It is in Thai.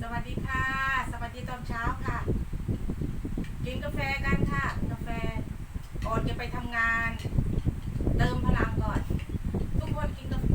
สวัสดีค่ะ สวัสดีตอนเช้าค่ะ กินกาแฟกันค่ะ กาแฟก่อนจะไปทำงาน เติมพลังก่อน ทุกคนกินกาแฟ